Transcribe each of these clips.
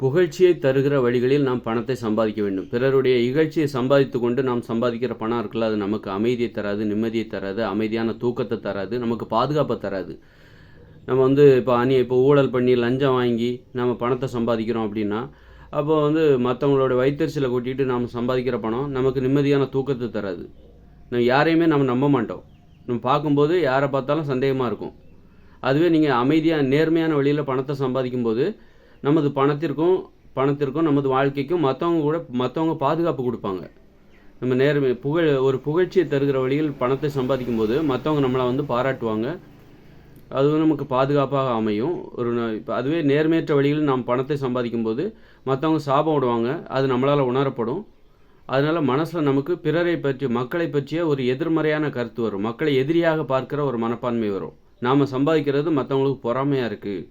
புகழ்ச்சியை தருகிற வழிகளில் நாம் பணத்தை சம்பாதிக்க வேண்டும். பிறருடைய இகழ்ச்சியை சம்பாதித்து கொண்டு நாம் சம்பாதிக்கிற பணம் இருக்குல்ல அது நமக்கு அமைதியை தராது நிம்மதியை தராது அமைதியான தூக்கத்தை தராது நமக்கு பாதுகாப்பை தராது. நம்ம வந்து இப்போ அணி இப்போ ஊழல் பண்ணி லஞ்சம் வாங்கி நம்ம பணத்தை சம்பாதிக்கிறோம் அப்படின்னா அப்போ வந்து மற்றவங்களோட வயிற்றுச்சில கொட்டிட்டு நாம் சம்பாதிக்கிற பணம் நமக்கு நிம்மதியான தூக்கத்தை தராது. நம்ம யாரையுமே நம்ம நம்ப மாட்டோம். நம்ம பார்க்கும்போது யாரை பார்த்தாலும் சந்தேகமாக இருக்கும். அதுவே நீங்கள் அமைதியாக நேர்மையான வழியில் பணத்தை சம்பாதிக்கும்போது நமது பணத்திற்கும் பணத்திற்கும் நமது வாழ்க்கைக்கும் மற்றவங்க கூட மற்றவங்க பாதுகாப்பு கொடுப்பாங்க. நம்ம நேர்மை புகழ் ஒரு புகழ்ச்சியை தருகிற வழியில் பணத்தை சம்பாதிக்கும் போது மற்றவங்க நம்மளை வந்து பாராட்டுவாங்க. அதுவும் நமக்கு பாதுகாப்பாக அமையும். ஒரு இப்போ அதுவே நேர்மையற்ற வழியில் நாம் பணத்தை சம்பாதிக்கும் போது மற்றவங்க சாபம் விடுவாங்க. அது நம்மளால் உணரப்படும். அதனால மனசில் நமக்கு பிறரை பற்றி மக்களை பற்றிய ஒரு எதிர்மறையான கருத்து வரும். மக்களை எதிரியாக பார்க்கிற ஒரு மனப்பான்மை வரும். நாம் சம்பாதிக்கிறது மற்றவங்களுக்கு பொறாமையாக இருக்குது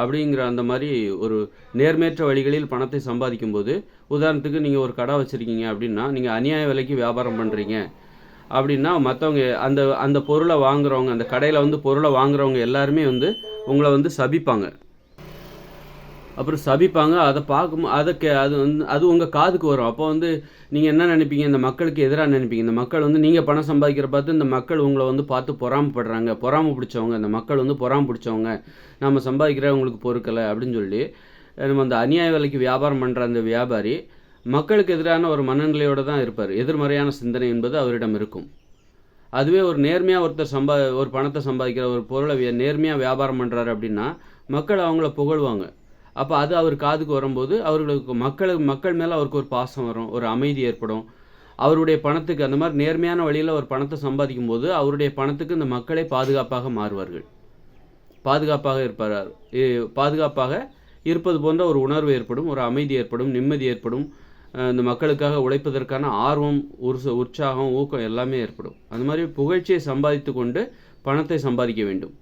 அப்படிங்கிற அந்த மாதிரி ஒரு நேர்மையற்ற வழிகளில் பணத்தை சம்பாதிக்கும் போது உதாரணத்துக்கு நீங்கள் ஒரு கடை வச்சுருக்கீங்க அப்படின்னா நீங்கள் அநியாய விலைக்கு வியாபாரம் பண்ணுறீங்க அப்படின்னா மற்றவங்க அந்த அந்த பொருளை வாங்குறவங்க அந்த கடையில் வந்து பொருளை வாங்குறவங்க எல்லாருமே வந்து உங்களை வந்து சபிப்பாங்க. அப்புறம் சபிப்பாங்க. அதை பார்க்கும் அதை கே அது வந்து அது உங்கள் காதுக்கு வரும். அப்போ வந்து நீங்கள் என்ன நினைப்பீங்க? இந்த மக்களுக்கு எதிராக நினைப்பீங்க? இந்த மக்கள் வந்து நீங்கள் பணம் சம்பாதிக்கிற பார்த்து இந்த மக்கள் உங்களை வந்து பார்த்து பொறாமப்படுறாங்க. பொறாம பிடிச்சவங்க. இந்த மக்கள் வந்து பொறாம பிடிச்சவங்க. நம்ம சம்பாதிக்கிற உங்களுக்கு பொறுக்கலை அப்படின்னு சொல்லி நம்ம அந்த அநியாய விலைக்கு வியாபாரம் பண்ணுற அந்த வியாபாரி மக்களுக்கு எதிரான ஒரு மனநிலையோடு தான் இருப்பார். எதிர்மறையான சிந்தனை என்பது அவரிடம் இருக்கும். அதுவே ஒரு நேர்மையாக ஒருத்தர் சம்பா ஒரு பணத்தை சம்பாதிக்கிற ஒரு பொருளை நேர்மையாக வியாபாரம் பண்ணுறாரு அப்படின்னா மக்கள் அவங்கள புகழ்வாங்க. அப்போ அது அவர் காதுக்கு வரும்போது அவர்களுக்கு மக்களுக்கு மக்கள் மேலே அவருக்கு ஒரு பாசம் வரும் ஒரு அமைதி ஏற்படும். அவருடைய பணத்துக்கு அந்த மாதிரி நேர்மையான வழியில் ஒரு பணத்தை சம்பாதிக்கும் போது அவருடைய பணத்துக்கு இந்த மக்களே பாதுகாப்பாக மாறுவார்கள். பாதுகாப்பாக இருப்பார் பாதுகாப்பாக இருப்பது போன்ற ஒரு உணர்வு ஏற்படும் ஒரு அமைதி ஏற்படும் நிம்மதி ஏற்படும். இந்த மக்களுக்காக உழைப்பதற்கான ஆர்வம் உற்ச உற்சாகம் ஊக்கம் எல்லாமே ஏற்படும். அந்த மாதிரி புகழ்ச்சியை சம்பாதித்து கொண்டு பணத்தை சம்பாதிக்க வேண்டும்.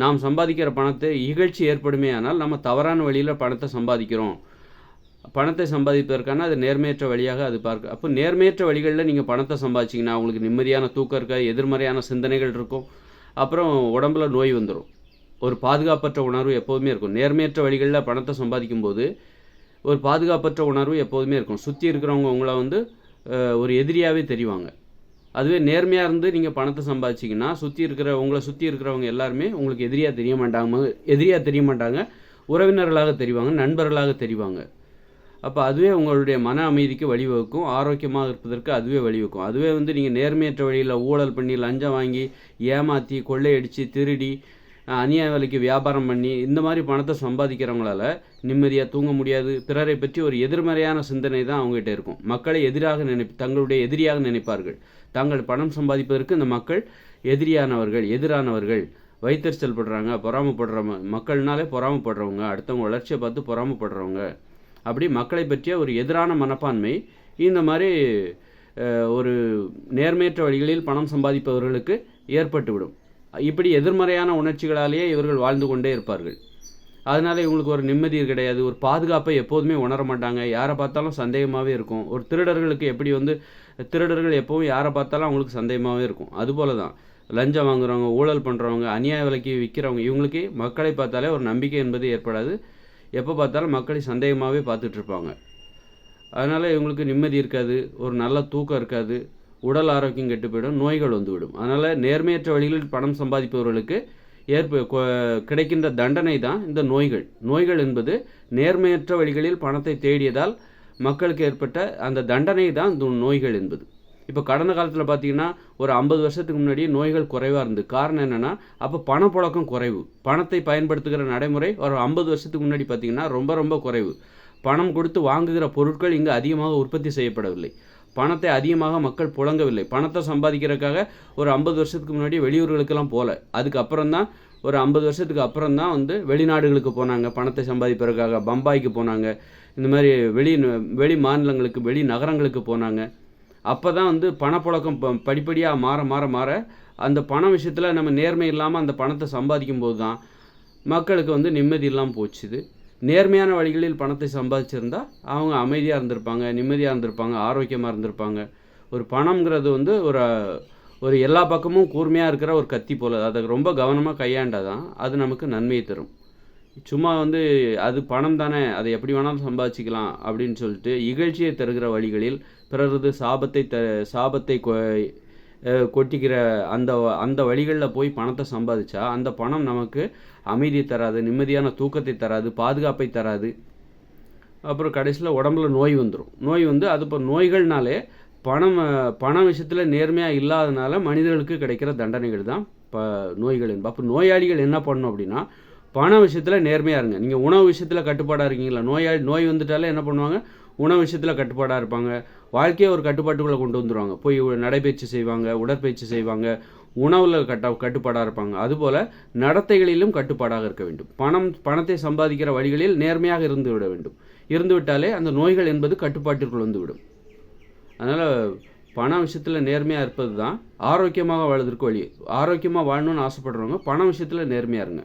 நாம் சம்பாதிக்கிற பணத்தை இகழ்ச்சி ஏற்படுமே ஆனால் நம்ம தவறான வழியில் பணத்தை சம்பாதிக்கிறோம். பணத்தை சம்பாதிப்பதற்கான அது நேர்மையற்ற வழியாக அது பார்க்க அப்போ நேர்மையற்ற வழிகளில் நீங்கள் பணத்தை சம்பாதிச்சிங்கன்னா உங்களுக்கு நிம்மதியான தூக்கம் இருக்க? எதிர்மறையான சிந்தனைகள் இருக்கும். அப்புறம் உடம்புல நோய் வந்துடும் ஒரு பாதுகாப்பற்ற உணர்வு எப்போதுமே இருக்கும். நேர்மையற்ற வழிகளில் பணத்தை சம்பாதிக்கும் போது ஒரு பாதுகாப்பற்ற உணர்வு எப்போதுமே இருக்கும். சுற்றி இருக்கிறவங்க உங்களை வந்து ஒரு எதிரியாகவே தெரிவாங்க. அதுவே நேர்மையாக இருந்து நீங்கள் பணத்தை சம்பாதிச்சிங்கன்னா சுற்றி இருக்கிற உங்களை சுற்றி இருக்கிறவங்க எல்லாருமே உங்களுக்கு எதிரியாக தெரிய மாட்டாங்க எதிரியாக தெரிய மாட்டாங்க. உறவினர்களாக தெரிவாங்க நண்பர்களாக தெரிவாங்க. அப்போ அதுவே உங்களுடைய மன அமைதிக்கு வழிவகுக்கும் ஆரோக்கியமாக இருப்பதற்கு அதுவே வழிவகுக்கும். அதுவே வந்து நீங்கள் நேர்மையற்ற வழியில் ஊழல் பண்ணி லஞ்சம் வாங்கி ஏமாற்றி கொள்ளையடித்து திருடி அநியாய விலைக்கு வியாபாரம் பண்ணி இந்த மாதிரி பணத்தை சம்பாதிக்கிறவங்களால நிம்மதியாக தூங்க முடியாது. பிறரை பற்றி ஒரு எதிர்மறையான சிந்தனை தான் அவங்ககிட்ட இருக்கும். மக்களை எதிராக நினை தங்களுடைய எதிரியாக நினைப்பார்கள். தாங்கள் பணம் சம்பாதிப்பதற்கு இந்த மக்கள் எதிரியானவர்கள் எதிரானவர்கள் வைத்தறிச்சல் படுறாங்க பொறாமப்படுற மக்கள்னாலே பொறாமப்படுறவங்க அடுத்தவங்க வளர்ச்சியை பார்த்து பொறாமப்படுறவங்க. அப்படி மக்களை பற்றிய ஒரு எதிரான மனப்பான்மை இந்த மாதிரி ஒரு நேர்மையற்ற வழிகளில் பணம் சம்பாதிப்பவர்களுக்கு ஏற்பட்டுவிடும். இப்படி எதிர்மறையான உணர்ச்சிகளாலேயே இவர்கள் வாழ்ந்து கொண்டே இருப்பார்கள். அதனால இவங்களுக்கு ஒரு நிம்மதி கிடையாது ஒரு பாதுகாப்பை எப்போதுமே உணர மாட்டாங்க. யாரை பார்த்தாலும் சந்தேகமாகவே இருக்கும். ஒரு திருடர்களுக்கு எப்படி வந்து திருடர்கள் எப்போவும் யாரை பார்த்தாலும் அவங்களுக்கு சந்தேகமாகவே இருக்கும். அதுபோல தான் லஞ்சம் வாங்குறவங்க ஊழல் பண்ணுறவங்க அநியாய விலைக்கு விற்கிறவங்க இவங்களுக்கு மக்களை பார்த்தாலே ஒரு நம்பிக்கை என்பது ஏற்படாது. எப்போ பார்த்தாலும் மக்களை சந்தேகமாகவே பார்த்துட்ருப்பாங்க அதனால் இவங்களுக்கு நிம்மதி இருக்காது ஒரு நல்ல தூக்கம் இருக்காது. உடல் ஆரோக்கியம் கெட்டு போயிடும் நோய்கள் வந்துவிடும். அதனால் நேர்மையற்ற வழிகளில் பணம் சம்பாதிப்பவர்களுக்கு ஏற்ப கிடைக்கின்ற தண்டனை தான் இந்த நோய்கள். நோய்கள் என்பது நேர்மையற்ற வழிகளில் பணத்தை தேடியதால் மக்களுக்கு ஏற்பட்ட அந்த தண்டனை தான் இந்த நோய்கள் என்பது. இப்போ கடந்த காலத்தில் பார்த்தீங்கன்னா ஒரு ஐம்பது வருஷத்துக்கு முன்னாடி நோய்கள் குறைவாக இருந்தது. காரணம் என்னென்னா அப்போ பணப்புழக்கம் குறைவு. பணத்தை பயன்படுத்துகிற நடைமுறை ஒரு ஐம்பது வருஷத்துக்கு முன்னாடி பார்த்தீங்கன்னா ரொம்ப ரொம்ப குறைவு. பணம் கொடுத்து வாங்குகிற பொருட்கள் இங்கு அதிகமாக உற்பத்தி செய்யப்படவில்லை. பணத்தை அதிகமாக மக்கள் புழங்கவில்லை. பணத்தை சம்பாதிக்கிறதுக்காக ஒரு ஐம்பது வருஷத்துக்கு முன்னாடி வெளியூர்களுக்கெல்லாம் போகல அதுக்கப்புறம் தான் ஒரு ஐம்பது வருஷத்துக்கு அப்புறம் தான் வந்து வெளிநாடுகளுக்கு போனாங்க. பணத்தை சம்பாதிப்பதற்காக பம்பாய்க்கு போனாங்க. இந்த மாதிரி வெளி வெளி மாநிலங்களுக்கு வெளி நகரங்களுக்கு போனாங்க. அப்போ தான் வந்து பணப்புழக்கம் ப படிப்படியாக மாற மாற மாற அந்த பண விஷயத்தில் நம்ம நேர்மை இல்லாமல் அந்த பணத்தை சம்பாதிக்கும் போது தான் மக்களுக்கு வந்து நிம்மதி இல்லாமல் போச்சுது. நேர்மையான வழிகளில் பணத்தை சம்பாதிச்சிருந்தா அவங்க அமைதியாக இருந்திருப்பாங்க நிம்மதியாக இருந்திருப்பாங்க ஆரோக்கியமாக இருந்திருப்பாங்க. ஒரு பணம்ங்கிறது வந்து ஒரு ஒரு எல்லா பக்கமும் கூர்மையாக இருக்கிற ஒரு கத்தி போல். அதை ரொம்ப கவனமாக கையாண்டால் தான் அது நமக்கு நன்மையை தரும். சும்மா வந்து அது பணம் தானே அதை எப்படி வேணாலும் சம்பாதிச்சிக்கலாம் அப்படின்னு சொல்லிட்டு இகழ்ச்சியை தருகிற வழிகளில் பிறரது சாபத்தை த சாபத்தை கொ கொட்டிக்கிற அந்த அந்த வழிகளில் போய் பணத்தை சம்பாதிச்சா அந்த பணம் நமக்கு அமைதி தராது நிம்மதியான தூக்கத்தை தராது பாதுகாப்பை தராது. அப்புறம் கடைசியில் உடம்புல நோய் வந்துடும் நோய் வந்து அது இப்போ நோய்கள்னாலே பணம் பணம் பண விஷயத்தில் நேர்மையாக இல்லாதனால மனிதர்களுக்கு கிடைக்கிற தண்டனைகள் தான் இப்போ நோய்கள் என்பது அப்போ நோயாளிகள் என்ன பண்ணணும் அப்படின்னா பண விஷயத்தில் நேர்மையாக இருங்க. நீங்கள் உணவு விஷயத்தில் கட்டுப்பாடாக இருக்கீங்களா? நோயாளி நோய் வந்துட்டாலே என்ன பண்ணுவாங்க? உணவு விஷயத்தில் கட்டுப்பாடாக இருப்பாங்க. வாழ்க்கையை ஒரு கட்டுப்பாட்டுக்குள்ளே கொண்டு வந்துருவாங்க. போய் நடைபயிற்சி செய்வாங்க உடற்பயிற்சி செய்வாங்க உணவில் கட்ட கட்டுப்பாடாக இருப்பாங்க. அதுபோல் நடத்தைகளிலும் கட்டுப்பாடாக இருக்க வேண்டும். பணம் பணத்தை சம்பாதிக்கிற வழிகளில் நேர்மையாக இருந்து விட வேண்டும். இருந்து விட்டாலே அந்த நோய்கள் என்பது கட்டுப்பாட்டிற்குள் வந்துவிடும் அதனால் பண விஷயத்தில் நேர்மையாக இருப்பது தான் ஆரோக்கியமாக வாழ்வதற்கு வழி. ஆரோக்கியமாக வாழணும்னு ஆசைப்படுறவங்க பண விஷயத்தில் நேர்மையாக இருங்க.